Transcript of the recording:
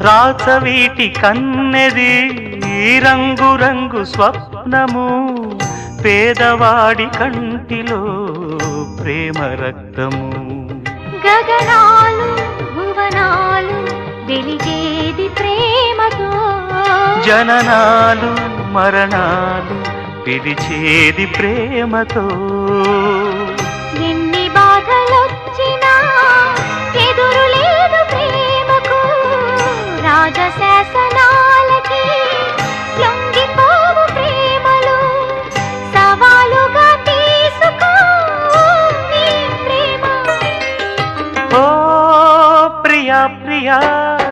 రాచవీటి కన్నెది రంగు రంగు స్వప్నము. పేదవాడి కంటిలో ప్రేమ రక్తము. గగనాలు భువనాలు వెలిగేది ప్రేమతో. జననాలు మరణాలు పిలిచేది ప్రేమతో. రాజశాసనాలకి లొంగిపోవు ప్రేమలు. సవాలుగా తీసుకో ప్రేమ. ఓ ప్రియా ప్రియా.